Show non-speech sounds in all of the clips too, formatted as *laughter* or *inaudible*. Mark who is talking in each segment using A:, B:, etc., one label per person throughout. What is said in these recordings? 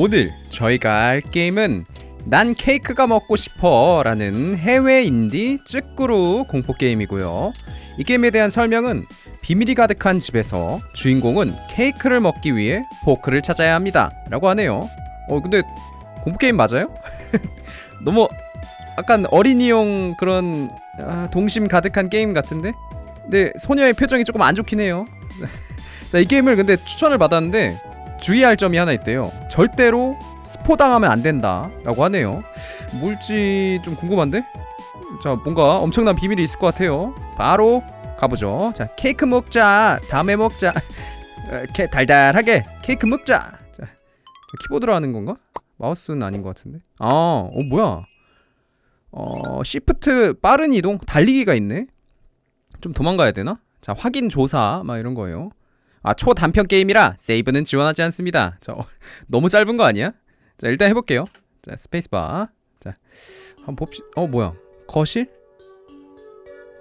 A: 오늘 저희가 할 게임은 난 케이크가 먹고 싶어 라는 해외 인디 찌꾸루 공포 게임이고요. 이 게임에 대한 설명은 비밀이 가득한 집에서 주인공은 케이크를 먹기 위해 포크를 찾아야 합니다. 라고 하네요. 어, 근데 공포 게임 맞아요? *laughs* 너무 약간 어린이용 그런 아, 동심 가득한 게임 같은데? 근데 소녀의 표정이 조금 안 좋긴 해요. *laughs* 자, 이 게임을 근데 추천을 받았는데 주의할 점이 하나 있대요. 절대로 스포 당하면 안 된다라고 하네요. 뭘지 좀 궁금한데? 자, 뭔가 엄청난 비밀이 있을 것 같아요. 바로 가보죠. 자, 케이크 먹자. 다음에 먹자. *laughs* 어, 케, 달달하게 케이크 먹자. 자, 키보드로 하는 건가? 마우스는 아닌 것 같은데. 아, 어 뭐야? 어, 시프트 빠른 이동 달리기가 있네. 좀 도망가야 되나? 자, 확인 조사 막 이런 거예요. 아 초단편 게임이라 세이브는 지원하지 않습니다. 저 *laughs* 너무 짧은 거 아니야? 자 일단 해볼게요. 자 스페이스바. 자 한번 봅시. 어 뭐야? 거실?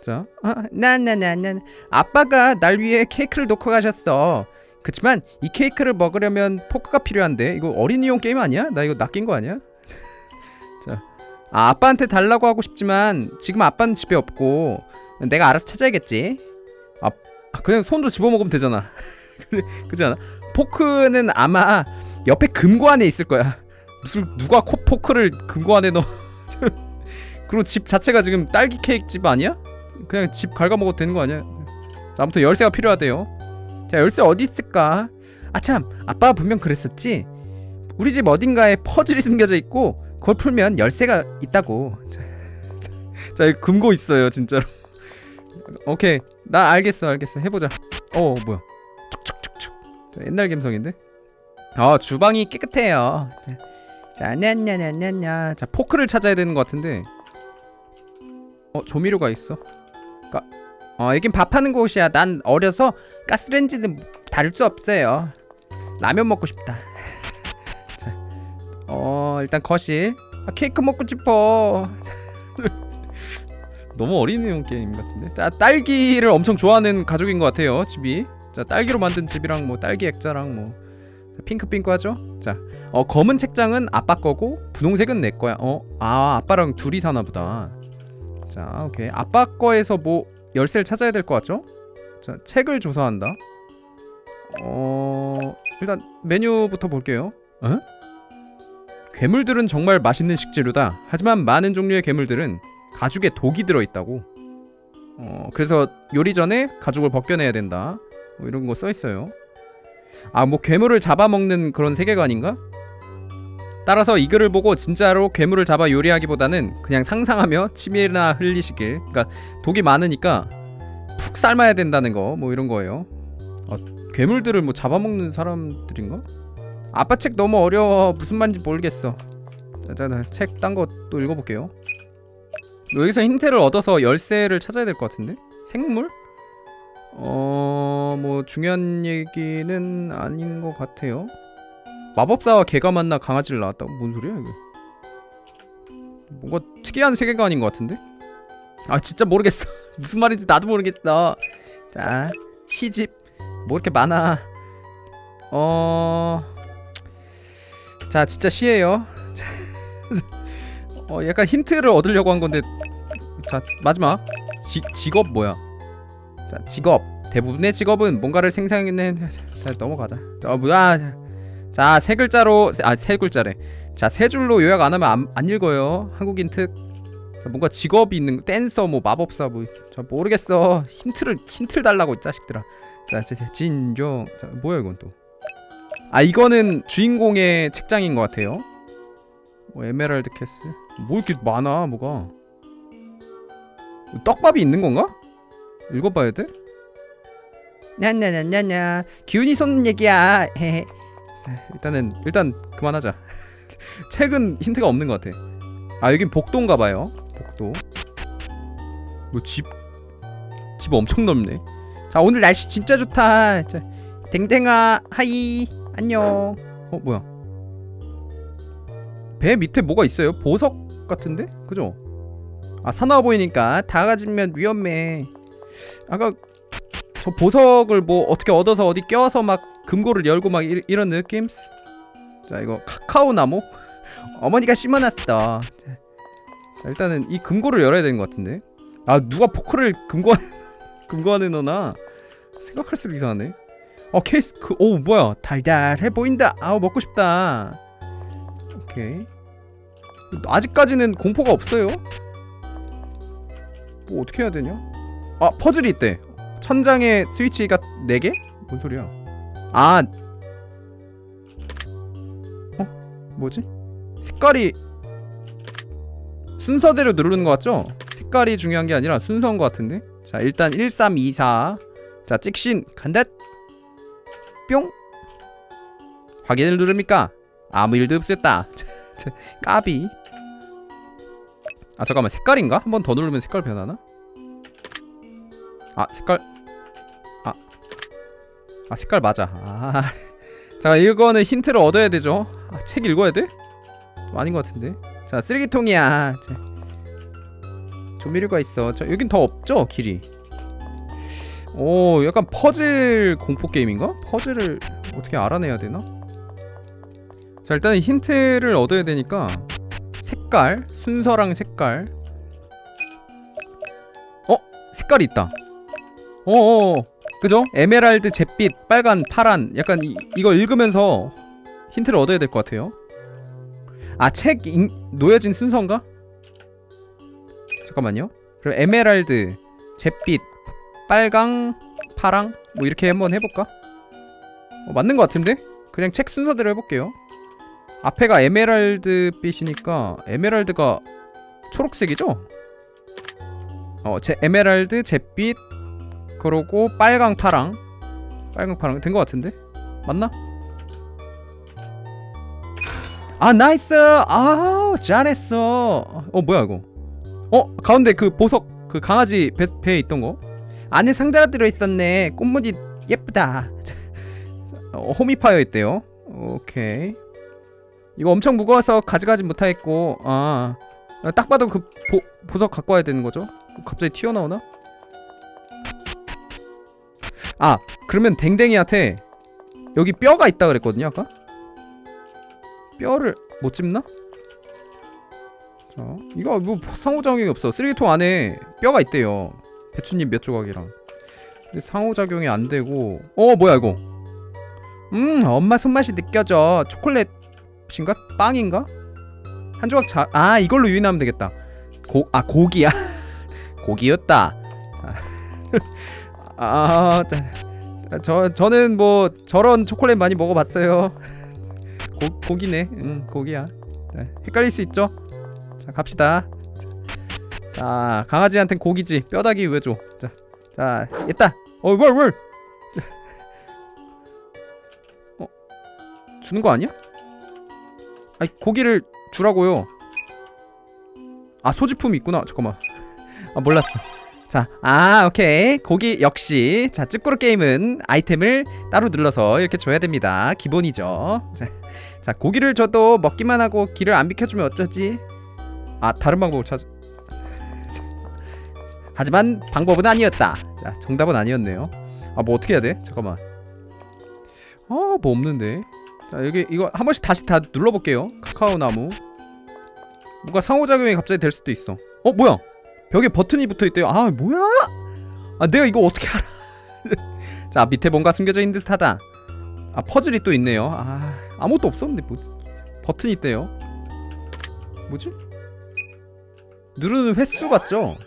A: 자, 아, 나나나나 아빠가 날 위해 케이크를 놓고 가셨어. 그렇지만 이 케이크를 먹으려면 포크가 필요한데 이거 어린이용 게임 아니야? 나 이거 낚인 거 아니야? *laughs* 자, 아, 아빠한테 달라고 하고 싶지만 지금 아빠는 집에 없고 내가 알아서 찾아야겠지. 아, 아, 그냥 손으로 집어먹으면 되잖아. *laughs* 그- 그지 않아? 포크는 아마 옆에 금고 안에 있을 거야. 무슨 누가 코 포크를 금고 안에 넣어? *laughs* 그리고 집 자체가 지금 딸기 케이크 집 아니야? 그냥 집 갉아먹어도 되는 거 아니야? 자, 아무튼 열쇠가 필요하대요. 자, 열쇠 어디 있을까? 아 참, 아빠가 분명 그랬었지. 우리 집 어딘가에 퍼즐이 숨겨져 있고 그걸 풀면 열쇠가 있다고. *laughs* 자, 금고 있어요, 진짜로. 오케이, 나 알겠어, 알겠어. 해보자. 어, 뭐야? 촉촉촉촉. 자, 옛날 감성인데. 아, 주방이 깨끗해요. 자, 자, 냐냐냐냐냐. 자, 포크를 찾아야 되는 것 같은데. 어, 조미료가 있어. 까, 어, 여긴 밥하는 곳이야. 난 어려서 가스레인지는 다룰 수 없어요. 라면 먹고 싶다. *laughs* 자, 어, 일단 거실. 아, 케이크 먹고 싶어. *laughs* 너무 어린이용 게임 같은데. 자, 딸기를 엄청 좋아하는 가족인 것 같아요. 집이. 자, 딸기로 만든 집이랑 뭐 딸기 액자랑 뭐 자, 핑크핑크하죠. 자, 어 검은 책장은 아빠 거고 분홍색은 내 거야. 어, 아 아빠랑 둘이 사나 보다. 자, 오케이. 아빠 거에서 뭐 열쇠를 찾아야 될 것 같죠? 자, 책을 조사한다. 어, 일단 메뉴부터 볼게요. 어? 괴물들은 정말 맛있는 식재료다. 하지만 많은 종류의 괴물들은 가죽에 독이 들어 있다고. 어, 그래서 요리 전에 가죽을 벗겨내야 된다. 뭐 이런 거 써 있어요. 아, 뭐 괴물을 잡아먹는 그런 세계관인가? 따라서 이 글을 보고 진짜로 괴물을 잡아 요리하기보다는 그냥 상상하며 침이나 흘리시길. 그러니까 독이 많으니까 푹 삶아야 된다는 거, 뭐 이런 거예요. 아, 괴물들을 뭐 잡아먹는 사람들인가? 아빠 책 너무 어려워. 무슨 말인지 모르겠어. 자, 책딴 거 또 읽어볼게요. 여기서 힌트를 얻어서 열쇠를 찾아야 될 것 같은데? 생물? 어, 뭐 중요한 얘기는 아닌 것 같아요. 마법사와 개가 만나 강아지를 낳았다고? 뭔 소리야 이거? 뭔가 특이한 세계관인 것 같은데? 아 진짜 모르겠어. *laughs* 무슨 말인지 나도 모르겠어. 자, 시집 뭐 이렇게 많아? 어, 자 진짜 시예요. 어, 약간 힌트를 얻으려고 한 건데, 자 마지막. 지, 직업 뭐야? 자 직업. 대부분의 직업은 뭔가를 생산해 자 넘어가자. 자 뭐야 자세 글자로 아세 글자래. 자 세 줄로 요약 안 하면 안, 안 읽어요. 한국인 특 자, 뭔가 직업이 있는 댄서 뭐 마법사 뭐자 모르겠어. 힌트를 힌트를 달라고 이 자식들아. 자 진종 자 뭐야 이건 또? 아 이거는 주인공의 책장인 것 같아요 뭐 에메랄드 캐스 뭐 이렇게 많아 뭐가? 떡밥이 있는 건가? 읽어봐야 돼? 나나나나나 기운이 솟는 얘기야. 일단은 일단 그만하자. *laughs* 책은 힌트가 없는 것 같아. 아 여긴 복도인가 봐요. 복도. 뭐집집 엄청 넓네. 자 오늘 날씨 진짜 좋다. 자, 댕댕아. 하이. 안녕. 어 뭐야 배 밑에 뭐가 있어요? 보석 같은데? 그죠? 아 사나워 보이니까 다 가지면 위험해. 아까 저 보석을 뭐 어떻게 얻어서 어디 껴서 막 금고를 열고 막 이, 이런 느낌? 자 이거 카카오 나무? *laughs* 어머니가 심어놨어 자, 자 일단은 이 금고를 열어야 되는 것 같은데. 아 누가 포크를 금고 *laughs* 금고 안에 넣나? 생각할수록 이상하네. 어 케이스 그 오 뭐야? 달달해 보인다. 아우 먹고 싶다 오케이 아직까지는 공포가 없어요. 뭐 어떻게 해야 되냐? 아 퍼즐이 있대. 천장에 스위치가 4개? 뭔 소리야? 아. 어? 뭐지? 색깔이 순서대로 누르는 것 같죠? 색깔이 중요한 게 아니라 순서인 것 같은데? 자 일단 1324 자 찍신 간다. 뿅. 확인을 누릅니까? 아무 일도 없었다 까비. 아 잠깐만. 색깔인가? 한 번 더 누르면 색깔 변하나? 아 색깔. 아, 아 색깔 맞아. 아. *laughs* 자 이거는 힌트를 얻어야 되죠. 아, 책 읽어야 돼? 좀 아닌 것 같은데. 자 쓰레기통이야. 자, 조미료가 있어. 자 여긴 더 없죠 길이. 오 약간 퍼즐 공포 게임인가? 퍼즐을 어떻게 알아내야 되나? 자 일단은 힌트를 얻어야 되니까 색깔 순서랑 색깔 어? 색깔이 있다 어어 그죠? 에메랄드 잿빛 빨간 파란 약간 이, 이거 읽으면서 힌트를 얻어야 될 것 같아요 아책 놓여진 순서인가? 잠깐만요 그럼 에메랄드 잿빛 빨강 파랑 뭐 이렇게 한번 해볼까? 어, 맞는 것 같은데? 그냥 책 순서대로 해볼게요 앞에가 에메랄드 빛이니까 에메랄드가 초록색이죠? 어, 제 에메랄드, 잿빛, 그러고 빨강, 파랑, 빨강, 파랑 된 것 같은데? 맞나? 아 나이스! 아 잘했어. 어 뭐야 이거? 어 가운데 그 보석 그 강아지 배, 배에 있던 거 안에 상자가 들어 있었네. 꽃무늬 예쁘다. *laughs* 어, 홈이파여 있대요. 오케이. 이거 엄청 무거워서 가져가지 못하겠고 아, 딱 봐도 그 보, 보석 갖고 와야 되는 거죠? 갑자기 튀어나오나? 아 그러면 댕댕이한테 여기 뼈가 있다 그랬거든요 아까? 뼈를 못 집나? 자 이거 뭐 상호작용이 없어 쓰레기통 안에 뼈가 있대요 배추잎 몇 조각이랑 근데 상호작용이 안 되고 어 뭐야 이거 음 엄마 손맛이 느껴져 초콜릿 인가 빵인가? 한 조각 자, 아 이걸로 유인하면 되겠다. 고, 아 고기야. *laughs* 고기였다. *laughs* 아, 자, 저 저는 뭐 저런 초콜릿 많이 먹어봤어요. *laughs* 고, 고기네, 응 고기야. 자, 헷갈릴 수 있죠. 자 갑시다. 자 강아지한텐 고기지 뼈다귀 왜 줘? 자, 자 있다. 어, 뭘 뭘? 어, 주는 거 아니야? 아니 고기를 주라고요. 아 소지품이 있구나. 잠깐만. *laughs* 아 몰랐어. 자, 아 오케이 고기 역시 자 찌꾸루 게임은 아이템을 따로 눌러서 이렇게 줘야 됩니다. 기본이죠. 자, 자 고기를 줘도 먹기만 하고 길을 안 비켜주면 어쩌지? 아 다른 방법을 찾. *laughs* 하지만 방법은 아니었다. 자 정답은 아니었네요. 아 뭐 어떻게 해야 돼? 잠깐만. 아 뭐 없는데. 자 여기 이거 한 번씩 다시 다 눌러볼게요. 카카오 나무. 뭔가 상호작용이 갑자기 될 수도 있어. 어 뭐야? 벽에 버튼이 붙어있대요. 아 뭐야? 아 내가 이거 어떻게 알아? *laughs* 자 밑에 뭔가 숨겨져 있는 듯하다. 아 퍼즐이 또 있네요. 아 아무것도 없었는데 뭐 버튼이 있대요. 뭐지? 누르는 횟수 같죠?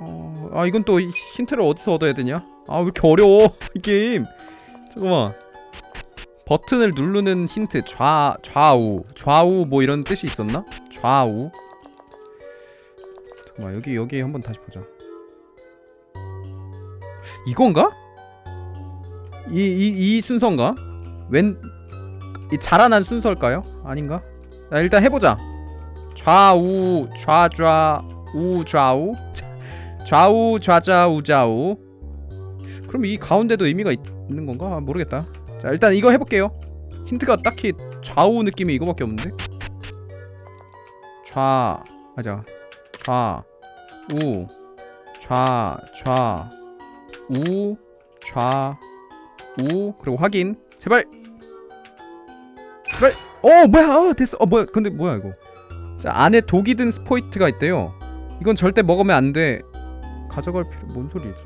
A: 어, 아 이건 또 힌트를 어디서 얻어야 되냐? 아 왜 이렇게 어려워 이 게임? 잠깐만 버튼을 누르는 힌트 좌 좌우 좌우 뭐 이런 뜻이 있었나? 좌우 잠깐만 여기 여기 한번 다시 보자 이건가? 이 이 이 순서인가? 웬 이 자라난 순서일까요? 아닌가? 자 일단 해보자 좌우 좌좌 우 좌우 좌우 좌좌 우좌우 그럼 이 가운데도 의미가 있, 있는 건가? 아, 모르겠다 자 일단 이거 해볼게요. 힌트가 딱히 좌우 느낌이 이거밖에 없는데? 좌 맞아. 좌우 좌 좌 우, 좌, 우 그리고 확인. 제발. 제발. 어 뭐야? 어 됐어. 어 뭐야? 근데 뭐야 이거? 자 안에 독이 든 스포이트가 있대요. 이건 절대 먹으면 안돼. 가져갈 필요 뭔 소리지?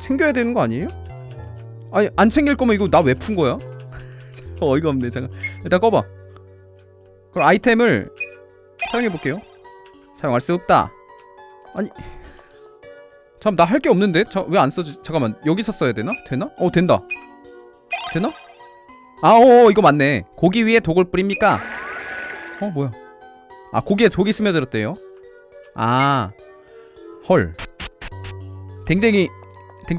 A: 챙겨야 되는 거 아니에요? 아니 안 챙길 거면 이거 나 왜 푼 거야? *laughs* 어이가 없네 잠깐. 일단 꺼봐. 그럼 아이템을 사용해 볼게요. 사용할 수 없다. 아니. 잠 나 할 게 없는데? 왜 안 써지 잠깐만. 여기서 써야 되나? 되나? 어 된다. 되나? 아오 이거 맞네. 고기 위에 독을 뿌립니까? 어 뭐야? 아 고기에 독이 스며들었대요. 아헐. 댕댕이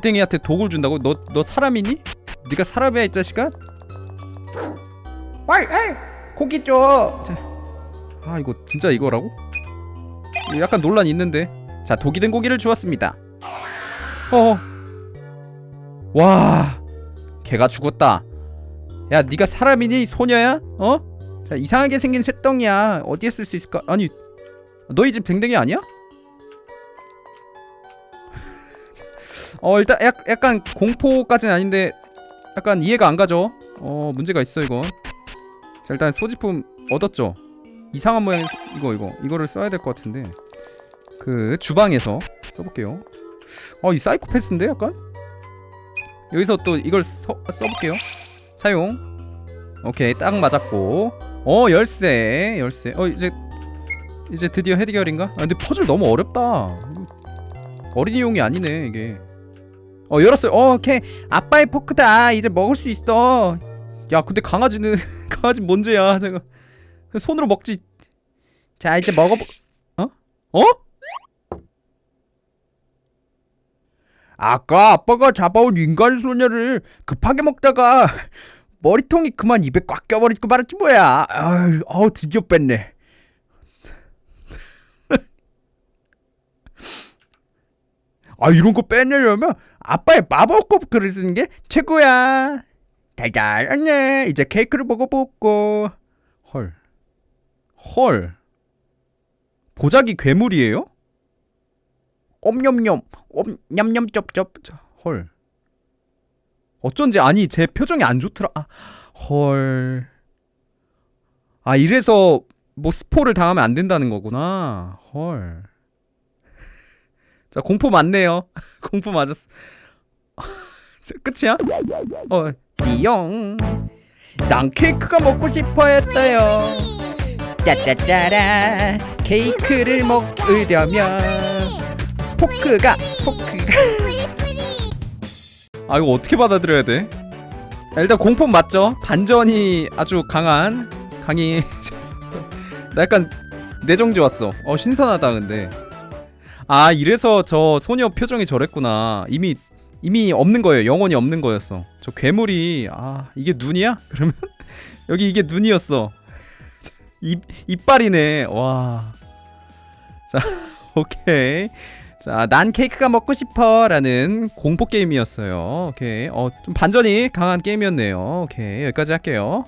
A: 댕댕이한테 독을 준다고? 너 너 사람이니? 네가 사람이야 이 자식아? 와이 에이 고기 줘. 자, 아 이거 진짜 이거라고? 이거 약간 논란 있는데. 자 독이 든 고기를 주었습니다. 어. 와. 걔가 죽었다. 야 네가 사람이니 소녀야? 어? 자 이상하게 생긴 쇳덩이야. 어디에 쓸 수 있을까? 아니 너희 집 댕댕이 아니야? 어 일단 약, 약간 공포까지는 아닌데 약간 이해가 안 가죠. 어 문제가 있어 이건. 자 일단 소지품 얻었죠. 이상한 모양의 소- 이거 이거 이거를 써야 될 것 같은데 그 주방에서 써볼게요. 어이 사이코패스인데 약간 여기서 또 이걸 써, 써볼게요. 사용. 오케이 딱 맞았고 어 열쇠 열쇠 어 이제 이제 드디어 해결인가? 아 근데 퍼즐 너무 어렵다. 이거 어린이용이 아니네 이게. 어 열었어요. 어, 오케이 아빠의 포크다. 이제 먹을 수 있어. 야 근데 강아지는 *laughs* 강아지 뭔 죄야 제가 손으로 먹지. 자 이제 먹어보. 어? 어? 아까 아빠가 잡아온 인간 소녀를 급하게 먹다가 머리통이 그만 입에 꽉 껴버리고 말았지 뭐야. 아유, 어우 드디어 뺐네. 아 이런 거 빼내려면 아빠의 마법컵 그릇 쓰는 게 최고야. 달달하네. 이제 케이크를 먹어보고. 헐. 헐. 보자기 괴물이에요? 옴념념. 옴 냠냠 쩝쩝. 헐. 어쩐지 아니 제 표정이 안 좋더라. 아, 헐. 아 이래서 뭐 스포를 당하면 안 된다는 거구나. 헐. 자 공포 맞네요. *laughs* 공포 맞았어. *laughs* 끝이야? 어 띠용. 난 케이크가 먹고 싶어 했어요. 따따따라 케이크를 먹으려면 포크가 포크가 *laughs* 아 이거 어떻게 받아들여야 돼? 아, 일단 공포 맞죠? 반전이 아주 강한 강의 나 약간 내정지 왔어 어 신선하다 근데 아 이래서 저 소녀 표정이 저랬구나 이미 이미 없는 거예요 영혼이 없는 거였어 저 괴물이 아 이게 눈이야? *laughs* 그러면 여기 이게 눈이었어 *laughs* 입 이빨이네 와 자 *laughs* 오케이 자, 난 케이크가 먹고 싶어 라는 공포 게임이었어요. 오케이. 어, 좀 반전이 강한 게임이었네요. 오케이. 여기까지 할게요.